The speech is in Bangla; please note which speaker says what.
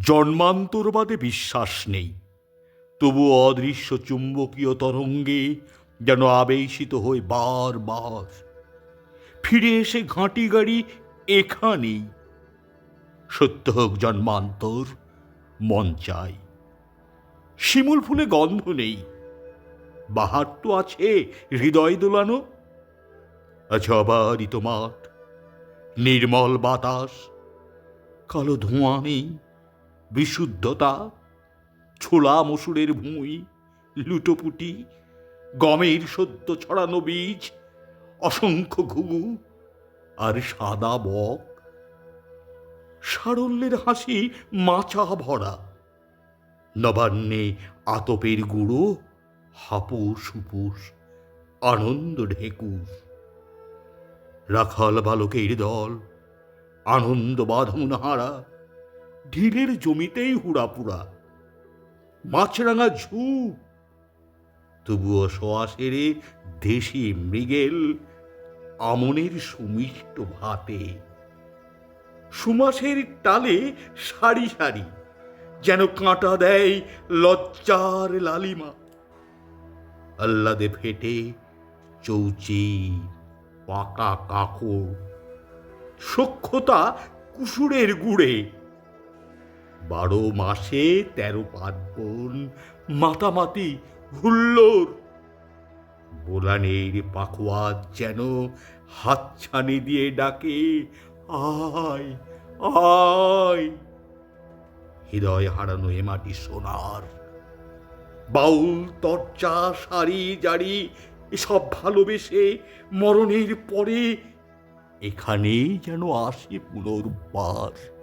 Speaker 1: জন্মান্তরবাদে বিশ্বাস নেই। তবু অদৃশ্য চুম্বকীয় তরঙ্গে যেন আবেশিত হয়ে বার বার ফিরে এসে ঘাঁটি গাড়ি এখানেই। সত্য হোক জন্মান্তর, মন চাই। শিমুল ফুলে গন্ধ নেই। বাহার তো আছে হৃদয় দোলানো। আছে অবারিত মাঠ, নির্মল বাতাস, কালো ধোঁয়া নেই। বিশুদ্ধতা, ছোলা মসুরের ভুঁই, লুটোপুটি, গমের সদ্য ছড়ানো বীজ, অসংখ্য ঘুঘু আর সাদা বক। সারল্যের হাসি মাচা ভরা। নবান্নে আতপের গুঁড়ো হাপুস হুপুস আনন্দ ঢেকুর। রাখাল বালকের দল, আনন্দ বাঁধন হারা। ঢিলের জমিতেই হুড়াপুরা মাছরাঙা ঝুপ তবুও শোয়া দেশি মৃগেল আমনের সুমিষ্ট ভাতে। সুমাসের টালে সারি সারি, যেন কাঁটা দেয় লজ্জার লালিমা। আল্লাদে ফেটে চৌচি পাকা কাকড়। সক্ষতা কুসুরের গুড়ে। বারো মাসে তেরো পার্বণ মাতামাতি হুল্লোর বোলানের পাখোয়াজ যেন হাতছানি দিয়ে ডাকে, আয় আয়। হৃদয় হারানো এ মাটি সোনার। বাউল, তরচা সারি জারি, এসব ভালোবেসে মরণের পরে এখানেই যেন আসে পুনর্বার।